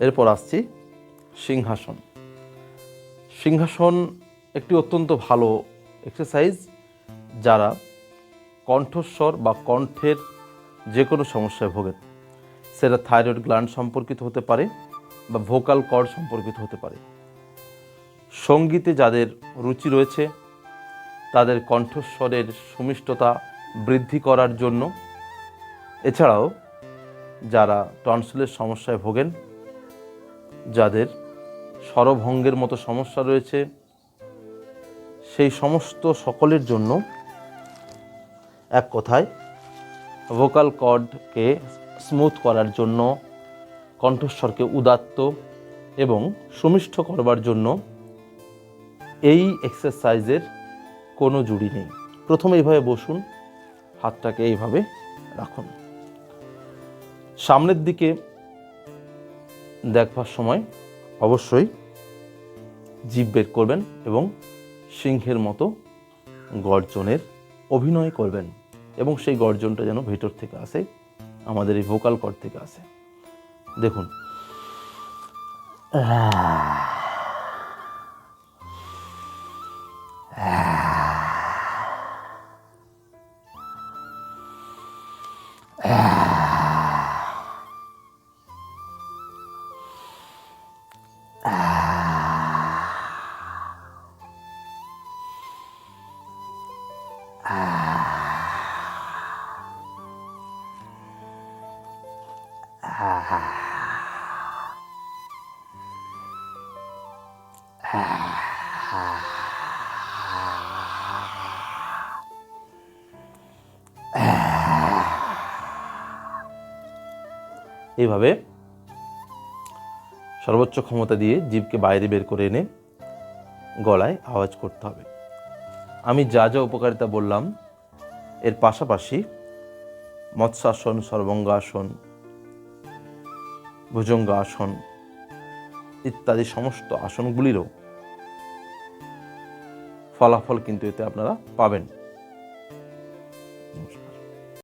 এরপর আসছি সিংহাসন। সিংহাসন একটি অত্যন্ত ভালো এক্সারসাইজ যারা কণ্ঠস্বর বা কণ্ঠের যে কোনো সমস্যায় ভোগেন। সেটা থাইরয়েড গ্ল্যান্ড সম্পর্কিত হতে পারে বা ভোকাল কর্ড সম্পর্কিত হতে পারে। সঙ্গীতে যাদের রুচি রয়েছে, তাদের কণ্ঠস্বরের সুমিষ্টতা বৃদ্ধি করার জন্য। এছাড়াও যারা টনসিলের সমস্যায় ভোগেন যাদের স্বরভঙ্গের মতো সমস্যা রয়েছে, সেই সমস্ত সকলের জন্য এক কথায় ভোকাল কর্ডকে স্মুথ করার জন্য, কণ্ঠস্বরকে উদাত্ত এবং সুমিষ্ঠ করবার জন্য এই এক্সারসাইজের কোনো জুড়ি নেই। প্রথমে এইভাবে বসুন, হাতটাকে এইভাবে রাখুন। সামনের দিকে দেখবার সময় অবশ্যই জীব বের করবেন এবং সিংহের মতো গর্জনের অভিনয় করবেন এবং সেই গর্জনটা যেন ভেতর থেকে আসে, আমাদের এই ভোকাল কর থেকে আসে। দেখুন। এইভাবে সর্বোচ্চ ক্ষমতা দিয়ে জীবকে বাইরে বের করে এনে গলায় আওয়াজ করতে হবে। আমি যা যা উপকারিতা বললাম, এর পাশাপাশি মৎস্যাসন, সর্বঙ্গাসন, ভুজঙ্গাসন ইত্যাদি সমস্ত আসনগুলিরও ফলাফল কিন্তু এতে আপনারা পাবেন।